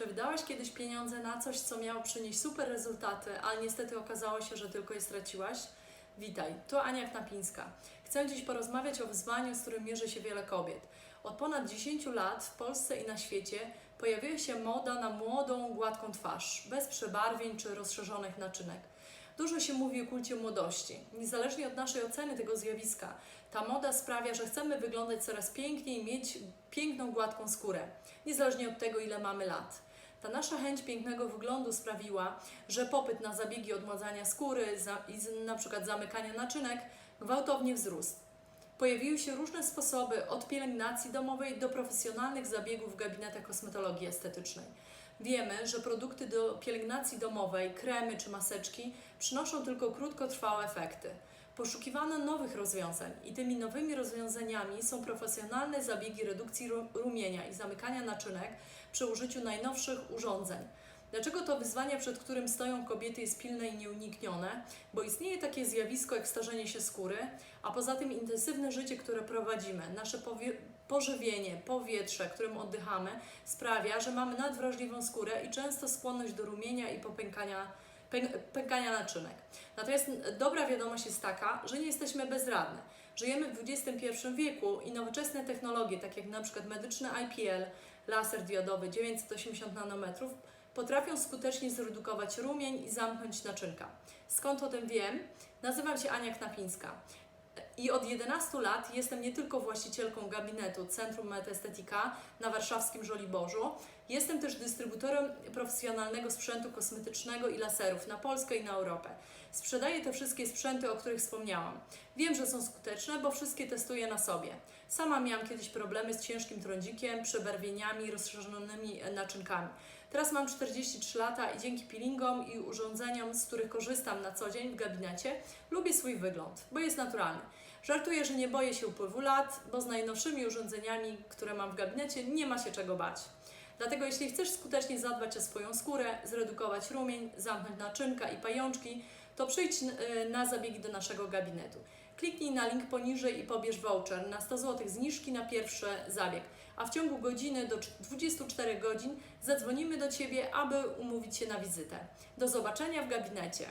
Czy wydałaś kiedyś pieniądze na coś, co miało przynieść super rezultaty, ale niestety okazało się, że tylko je straciłaś? Witaj, to Ania Knapińska. Chcę dziś porozmawiać o wyzwaniu, z którym mierzy się wiele kobiet. Od ponad 10 lat w Polsce i na świecie pojawiła się moda na młodą, gładką twarz, bez przebarwień czy rozszerzonych naczynek. Dużo się mówi o kulcie młodości. Niezależnie od naszej oceny tego zjawiska, ta moda sprawia, że chcemy wyglądać coraz piękniej i mieć piękną, gładką skórę, niezależnie od tego, ile mamy lat. Ta nasza chęć pięknego wyglądu sprawiła, że popyt na zabiegi odmładzania skóry i na przykład zamykania naczynek gwałtownie wzrósł. Pojawiły się różne sposoby od pielęgnacji domowej do profesjonalnych zabiegów w gabinetach kosmetologii estetycznej. Wiemy, że produkty do pielęgnacji domowej, kremy czy maseczki przynoszą tylko krótkotrwałe efekty. Poszukiwano nowych rozwiązań i tymi nowymi rozwiązaniami są profesjonalne zabiegi redukcji ru- rumienia i zamykania naczynek przy użyciu najnowszych urządzeń. Dlaczego to wyzwanie, przed którym stoją kobiety, jest pilne i nieuniknione? Bo istnieje takie zjawisko jak starzenie się skóry, a poza tym intensywne życie, które prowadzimy, nasze pożywienie, powietrze, którym oddychamy, sprawia, że mamy nadwrażliwą skórę i często skłonność do rumienia i popękania, pę- pękania naczynek. Natomiast dobra wiadomość jest taka, że nie jesteśmy bezradne. Żyjemy w XXI wieku i nowoczesne technologie, takie jak na przykład medyczny IPL, laser diodowy 980 nanometrów, potrafią skutecznie zredukować rumień i zamknąć naczynka. Skąd o tym wiem? Nazywam się Ania Knapińska. I od 11 lat jestem nie tylko właścicielką gabinetu Centrum Metestetika na warszawskim Żoliborzu, jestem też dystrybutorem profesjonalnego sprzętu kosmetycznego i laserów na Polskę i na Europę. Sprzedaję te wszystkie sprzęty, o których wspomniałam. Wiem, że są skuteczne, bo wszystkie testuję na sobie. Sama miałam kiedyś problemy z ciężkim trądzikiem, przebarwieniami, rozszerzonymi naczynkami. Teraz mam 43 lata i dzięki peelingom i urządzeniom, z których korzystam na co dzień w gabinecie, lubię swój wygląd, bo jest naturalny. Żartuję, że nie boję się upływu lat, bo z najnowszymi urządzeniami, które mam w gabinecie, nie ma się czego bać. Dlatego jeśli chcesz skutecznie zadbać o swoją skórę, zredukować rumień, zamknąć naczynka i pajączki, to przyjdź y, na zabiegi do naszego gabinetu. Kliknij na link poniżej i pobierz voucher na 100 zł zniżki na pierwszy zabieg, a w ciągu godziny do 24 godzin zadzwonimy do Ciebie, aby umówić się na wizytę. Do zobaczenia w gabinecie.